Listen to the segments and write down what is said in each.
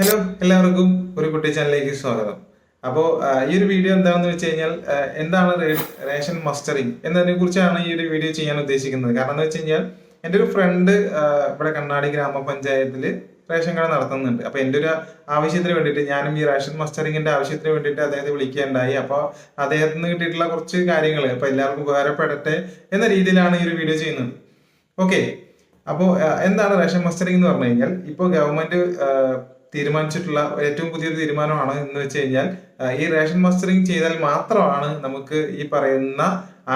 Hello എല്ലാവർക്കും ഒരു കുട്ടി ചാനലിലേക്ക് സ്വാഗതം. അപ്പോൾ ഈ ഒരു വീഡിയോ എന്താണെന്ന് വെച്ച് കഴിഞ്ഞാൽ എന്താണ് റേഷൻ മസ്റ്ററിങ് എന്നതിനെ കുറിച്ചാണ് ഈ ഒരു വീഡിയോ ചെയ്യാൻ ഉദ്ദേശിക്കുന്നത്. കാരണം എന്ന് വെച്ച് കഴിഞ്ഞാൽ എന്റെ ഒരു ഫ്രണ്ട് ഇവിടെ കണ്ണാടി ഗ്രാമപഞ്ചായത്തിൽ റേഷൻ കട നടത്തുന്നുണ്ട്. അപ്പോൾ എന്റെ ഒരു ആവശ്യത്തിന് വേണ്ടിയിട്ട് ഞാനും ഈ റേഷൻ മസ്റ്ററിങ്ങിന്റെ ആവശ്യത്തിന് വേണ്ടിയിട്ട് അദ്ദേഹത്തെ വിളിക്കുകയുണ്ടായി. അപ്പോൾ അദ്ദേഹത്തിന് കിട്ടിയിട്ടുള്ള കുറച്ച് കാര്യങ്ങൾ അപ്പോൾ എല്ലാവർക്കും ഉപകാരപ്പെടട്ടെ എന്ന രീതിയിലാണ് ഈ ഒരു വീഡിയോ ചെയ്യുന്നത്. ഓക്കെ. അപ്പോൾ എന്താണ് റേഷൻ മസ്റ്ററിംഗ് എന്ന് പറഞ്ഞു കഴിഞ്ഞാൽ ഇപ്പോൾ ഗവൺമെന്റ് തീരുമാനിച്ചിട്ടുള്ള ഏറ്റവും പുതിയൊരു തീരുമാനമാണ് എന്ന് വെച്ച് കഴിഞ്ഞാൽ ഈ റേഷൻ മസ്റ്ററിംഗ് ചെയ്താൽ മാത്രമാണ് നമുക്ക് ഈ പറയുന്ന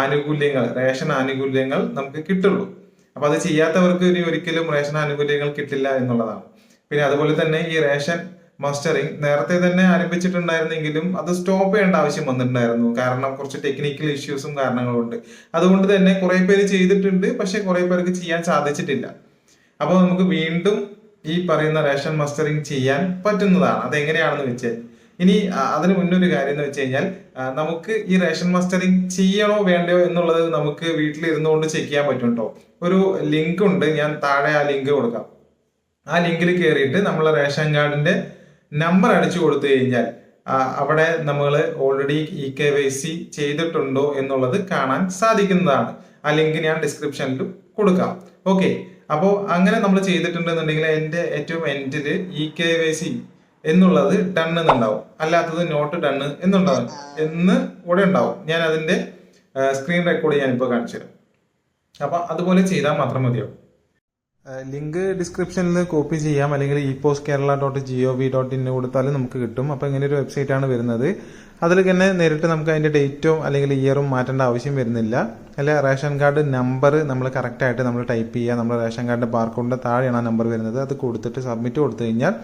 ആനുകൂല്യങ്ങൾ റേഷൻ ആനുകൂല്യങ്ങൾ നമുക്ക് കിട്ടുള്ളൂ. അപ്പൊ അത് ചെയ്യാത്തവർക്ക് ഇനി ഒരിക്കലും റേഷൻ ആനുകൂല്യങ്ങൾ കിട്ടില്ല എന്നുള്ളതാണ്. പിന്നെ അതുപോലെ തന്നെ ഈ റേഷൻ മസ്റ്ററിംഗ് നേരത്തെ തന്നെ ആരംഭിച്ചിട്ടുണ്ടായിരുന്നെങ്കിലും അത് സ്റ്റോപ്പ് ചെയ്യേണ്ട ആവശ്യം വന്നിട്ടുണ്ടായിരുന്നു. കാരണം കുറച്ച് ടെക്നിക്കൽ ഇഷ്യൂസും കാരണങ്ങളുണ്ട് അതുകൊണ്ട് തന്നെ കുറെ പേര് ചെയ്തിട്ടുണ്ട് പക്ഷെ കുറെ പേർക്ക് ചെയ്യാൻ സാധിച്ചിട്ടില്ല. അപ്പോൾ നമുക്ക് വീണ്ടും ഈ പറയുന്ന റേഷൻ മസ്റ്ററിങ് ചെയ്യാൻ പറ്റുന്നതാണ്. അതെങ്ങനെയാണെന്ന് വെച്ച് ഇനി അതിന് മുന്നൊരു കാര്യം എന്ന് വെച്ച് കഴിഞ്ഞാൽ നമുക്ക് ഈ റേഷൻ മസ്റ്ററിങ് ചെയ്യണോ വേണ്ടയോ എന്നുള്ളത് നമുക്ക് വീട്ടിൽ ഇരുന്നുകൊണ്ട് ചെക്ക് ചെയ്യാൻ പറ്റും കേട്ടോ ഒരു ലിങ്ക് ഉണ്ട് ഞാൻ താഴെ ആ ലിങ്ക് കൊടുക്കാം. ആ ലിങ്കിൽ കയറിയിട്ട് നമ്മൾ റേഷൻ കാർഡിന്റെ നമ്പർ അടിച്ചു കൊടുത്തു കഴിഞ്ഞാൽ അവിടെ നമ്മൾ already E K Y C ചെയ്തിട്ടുണ്ടോ എന്നുള്ളത് കാണാൻ സാധിക്കുന്നതാണ്. ആ ലിങ്ക് ഞാൻ ഡിസ്ക്രിപ്ഷനിലും കൊടുക്കാം. ഓക്കെ അപ്പോൾ അങ്ങനെ നമ്മൾ ചെയ്തിട്ടുണ്ടെന്നുണ്ടെങ്കിൽ എന്റെ ഏറ്റവും എൻഡിൽ ഇ കെ വൈ സി എന്നുള്ളത് ഡൺ എന്നുണ്ടാവും. അല്ലാത്തത് നോട്ട് ഡൺ എന്നുണ്ടാവും. എന്ന് കൂടെ ഉണ്ടാവും. ഞാൻ അതിന്റെ സ്ക്രീൻ റെക്കോർഡ് ഞാനിപ്പോൾ കാണിച്ചു തരാം. അപ്പൊ അതുപോലെ ചെയ്താൽ മാത്രം മതിയാവും. ലിങ്ക് ഡിസ്ക്രിപ്ഷനിൽ കോപ്പി ചെയ്യാം. അല്ലെങ്കിൽ E post Kerala dot G O V dot in കൊടുത്താലും നമുക്ക് കിട്ടും. അപ്പോൾ ഇങ്ങനെ ഒരു വെബ്സൈറ്റാണ് വരുന്നത്. അതിൽ തന്നെ നേരിട്ട് നമുക്ക് അതിന്റെ ഡേറ്റോ അല്ലെങ്കിൽ ഇയറും മാറ്റേണ്ട ആവശ്യം വരുന്നില്ല. അല്ല? റേഷൻ കാർഡ് നമ്പർ നമ്മൾ കറക്റ്റായിട്ട് നമ്മൾ ടൈപ്പ് ചെയ്യുക. നമ്മുടെ റേഷൻ കാർഡിന്റെ ബാർക്കോഡിന്റെ താഴെയാണ് ആ നമ്പർ വരുന്നത്. അത് കൊടുത്തിട്ട് സബ്മിറ്റ് കൊടുത്തു കഴിഞ്ഞാൽ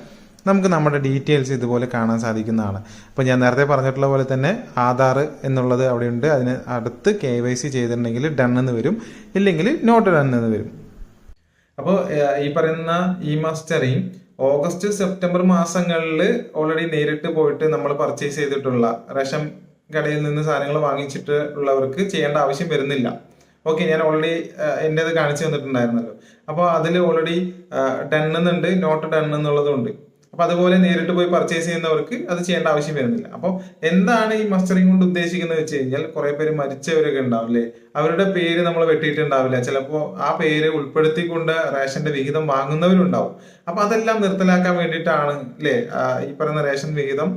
നമുക്ക് നമ്മുടെ ഡീറ്റെയിൽസ് ഇതുപോലെ കാണാൻ സാധിക്കുന്നതാണ്. അപ്പോൾ ഞാൻ നേരത്തെ പറഞ്ഞിട്ടുള്ള പോലെ തന്നെ ആധാർ എന്നുള്ളത് അവിടെയുണ്ട്. അതിന് അടുത്ത് കെ വൈ സി ചെയ്തിട്ടുണ്ടെങ്കിൽ ഡൺ എന്ന് വരും. ഇല്ലെങ്കിൽ നോട്ട് ഡൺ എന്ന് വരും. അപ്പോൾ ഈ പറയുന്ന ഇ മസ്റ്ററിങ് ഓഗസ്റ്റ് സെപ്റ്റംബർ മാസങ്ങളിൽ ഓൾറെഡി നേരിട്ട് പോയിട്ട് നമ്മൾ പർച്ചേസ് ചെയ്തിട്ടുള്ള റേഷൻ കടയിൽ നിന്ന് സാധനങ്ങൾ വാങ്ങിച്ചിട്ട് ഉള്ളവർക്ക് ചെയ്യേണ്ട ആവശ്യം വരുന്നില്ല. ഓക്കെ ഞാൻ ഓൾറെഡി എന്റെ അത് കാണിച്ചു തന്നിട്ടുണ്ടായിരുന്നല്ലോ. അപ്പോൾ അതിൽ ഓൾറെഡി ഡൺ നോട്ട് ഡൺ എന്നുള്ളതുണ്ട് അപ്പൊ അതുപോലെ നേരിട്ട് പോയി പർച്ചേസ് ചെയ്യുന്നവർക്ക് അത് ചെയ്യേണ്ട ആവശ്യം വരുന്നില്ല. അപ്പോൾ എന്താണ് ഈ മസ്റ്ററിംഗ് കൊണ്ട് ഉദ്ദേശിക്കുന്നത് വെച്ച് കഴിഞ്ഞാൽ കുറെ പേര് മരിച്ചവരൊക്കെ ഉണ്ടാവില്ലേ അവരുടെ പേര് നമ്മൾ വെട്ടിയിട്ടുണ്ടാവില്ല. ചിലപ്പോൾ ആ പേര് ഉൾപ്പെടുത്തിക്കൊണ്ട് റേഷന്റെ വിഹിതം വാങ്ങുന്നവരുണ്ടാവും. അപ്പൊ അതെല്ലാം നിർത്തലാക്കാൻ വേണ്ടിയിട്ടാണ് അല്ലേ ഈ പറയുന്ന റേഷൻ വിഹിതം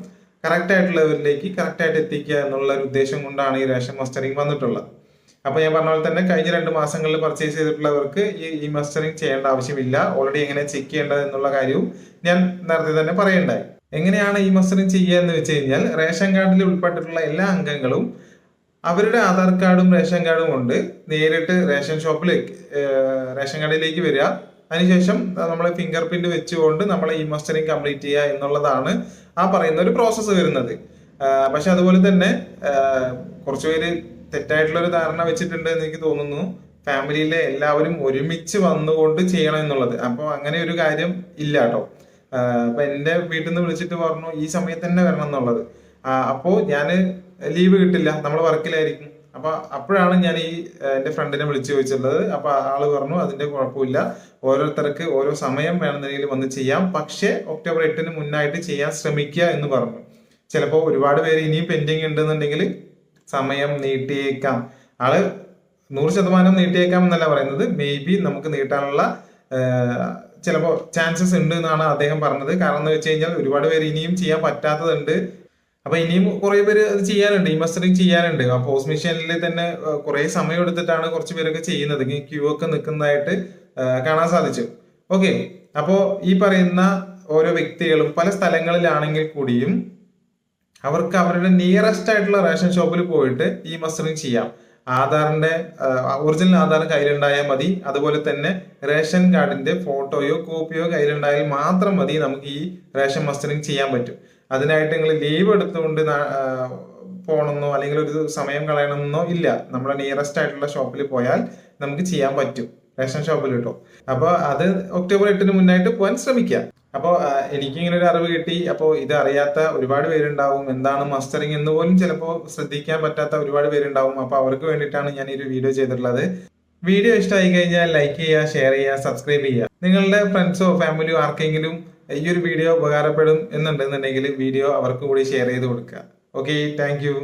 കറക്റ്റ് ആയിട്ടുള്ളവരിലേക്ക് കറക്റ്റ് ആയിട്ട് എത്തിക്കുക എന്നുള്ള ഒരു ഉദ്ദേശം കൊണ്ടാണ് ഈ റേഷൻ മസ്റ്ററിംഗ് വന്നിട്ടുള്ളത്. അപ്പൊ ഞാൻ പറഞ്ഞ പോലെ തന്നെ കഴിഞ്ഞ രണ്ട് മാസങ്ങളിൽ പർച്ചേസ് ചെയ്തിട്ടുള്ളവർക്ക് ഈ ഈ മസ്റ്ററിംഗ് ചെയ്യേണ്ട ആവശ്യമില്ല. ഓൾറെഡി എങ്ങനെ ചെക്ക് ചെയ്യേണ്ടത് എന്നുള്ള കാര്യവും ഞാൻ നേരത്തെ തന്നെ പറയണ്ടായി. എങ്ങനെയാണ് ഈ മസ്റ്ററിംഗ് ചെയ്യുക എന്ന് വെച്ച് കഴിഞ്ഞാൽ റേഷൻ കാർഡിൽ ഉൾപ്പെട്ടിട്ടുള്ള എല്ലാ അംഗങ്ങളും അവരുടെ ആധാർ കാർഡും റേഷൻ കാർഡും കൊണ്ട് നേരിട്ട് റേഷൻ ഷോപ്പിലേക്ക് റേഷൻ കടയിലേക്ക് വരിക. അതിനുശേഷം നമ്മൾ ഫിംഗർ പ്രിന്റ് വെച്ചുകൊണ്ട് നമ്മൾ ഈ മസ്റ്ററിംഗ് കംപ്ലീറ്റ് ചെയ്യുക എന്നുള്ളതാണ് ആ പറയുന്ന ഒരു പ്രോസസ്സ് വരുന്നത്. പക്ഷെ അതുപോലെ തന്നെ കുറച്ചുപേര് തെറ്റായിട്ടുള്ള ഒരു ധാരണ വെച്ചിട്ടുണ്ട് എന്ന് എനിക്ക് തോന്നുന്നു. ഫാമിലിയിലെ എല്ലാവരും ഒരുമിച്ച് വന്നുകൊണ്ട് ചെയ്യണം എന്നുള്ളത്. അപ്പോൾ അങ്ങനെ ഒരു കാര്യം ഇല്ല കേട്ടോ. അപ്പൊ എന്റെ വീട്ടിൽ നിന്ന് വിളിച്ചിട്ട് പറഞ്ഞു ഈ സമയത്ത് തന്നെ വരണം എന്നുള്ളത്. അപ്പോൾ അപ്പോ ഞാൻ ലീവ് കിട്ടില്ല. നമ്മൾ വർക്കിലായിരിക്കും. അപ്പൊ അപ്പോഴാണ് ഞാൻ ഈ എന്റെ ഫ്രണ്ടിനെ വിളിച്ചു ചോദിച്ചിട്ടുള്ളത്. അപ്പൊ ആൾ പറഞ്ഞു അതിന്റെ കുഴപ്പമില്ല. ഓരോരുത്തർക്ക് ഓരോ സമയം വേണമെന്നുണ്ടെങ്കിൽ വന്ന് ചെയ്യാം. പക്ഷേ ഒക്ടോബർ എട്ടിന് മുന്നായിട്ട് ചെയ്യാൻ ശ്രമിക്കുക എന്ന് പറഞ്ഞു. ചിലപ്പോൾ ഒരുപാട് പേര് ഇനിയും പെൻഡിങ് ഉണ്ടെന്നുണ്ടെങ്കിൽ സമയം നീട്ടിയേക്കാം. ആൾ നൂറ് ശതമാനം നീട്ടിയേക്കാം എന്നല്ല പറയുന്നത്. മേ ബി നമുക്ക് നീട്ടാനുള്ള ചിലപ്പോൾ ചാൻസസ് ഉണ്ട് എന്നാണ് അദ്ദേഹം പറഞ്ഞത്. കാരണം എന്ന് വെച്ച് കഴിഞ്ഞാൽ ഒരുപാട് പേര് ഇനിയും ചെയ്യാൻ പറ്റാത്തതുണ്ട്. അപ്പൊ ഇനിയും കുറെ പേര് അത് ചെയ്യാനുണ്ട്. ഈ മസ്റ്ററിങ് ചെയ്യാനുണ്ട്. ആ പോസ്റ്റ് മെഷീനിൽ തന്നെ കുറെ സമയം എടുത്തിട്ടാണ് കുറച്ച് പേരൊക്കെ ചെയ്യുന്നത്. ക്യൂ ഒക്കെ നിൽക്കുന്നതായിട്ട് കാണാൻ സാധിച്ചു. ഓക്കെ അപ്പോ ഈ പറയുന്ന ഓരോ വ്യക്തികളും പല സ്ഥലങ്ങളിലാണെങ്കിൽ കൂടിയും അവർക്ക് അവരുടെ നിയറസ്റ്റ് ആയിട്ടുള്ള റേഷൻ ഷോപ്പിൽ പോയിട്ട് ഈ മസ്റ്ററിങ് ചെയ്യാം. ആധാറിന്റെ ഒറിജിനൽ ആധാർ കയ്യിലുണ്ടായാൽ മതി. അതുപോലെ തന്നെ റേഷൻ കാർഡിന്റെ ഫോട്ടോയോ കോപ്പിയോ കയ്യിലുണ്ടായാൽ മാത്രം മതി നമുക്ക് ഈ റേഷൻ മസ്റ്ററിങ് ചെയ്യാൻ പറ്റും. അതിനായിട്ട് നിങ്ങൾ ലീവ് എടുത്തുകൊണ്ട് പോകണമെന്നോ അല്ലെങ്കിൽ ഒരു സമയം കളയണമെന്നോ ഇല്ല. നമ്മുടെ നിയറസ്റ്റ് ആയിട്ടുള്ള ഷോപ്പിൽ പോയാൽ നമുക്ക് ചെയ്യാൻ പറ്റും. റേഷൻ ഷോപ്പിൽ കിട്ടും അപ്പൊ അത് ഒക്ടോബർ എട്ടിന് മുന്നായിട്ട് പോകാൻ ശ്രമിക്കുക അപ്പോൾ എനിക്ക് ഇങ്ങനെ ഒരു അറിവ് കിട്ടി. അപ്പോൾ ഇത് അറിയാത്ത ഒരുപാട് പേരുണ്ടാവും. എന്താണ് മസ്റ്ററിങ് എന്ന് പോലും ചിലപ്പോൾ ശ്രദ്ധിക്കാൻ പറ്റാത്ത ഒരുപാട് പേരുണ്ടാവും. അപ്പോൾ അവർക്ക് വേണ്ടിയിട്ടാണ് ഞാൻ ഈ ഒരു വീഡിയോ ചെയ്തിട്ടുള്ളത്. വീഡിയോ ഇഷ്ടമായി കഴിഞ്ഞാൽ ലൈക്ക് ചെയ്യുക ഷെയർ ചെയ്യുക സബ്സ്ക്രൈബ് ചെയ്യുക. നിങ്ങളുടെ ഫ്രണ്ട്സോ ഫാമിലിയോ ആർക്കെങ്കിലും ഈ ഒരു വീഡിയോ ഉപകാരപ്പെടും എന്നുണ്ടെന്നുണ്ടെങ്കിൽ വീഡിയോ അവർക്ക് കൂടി ഷെയർ ചെയ്ത് കൊടുക്കുക. Okay thank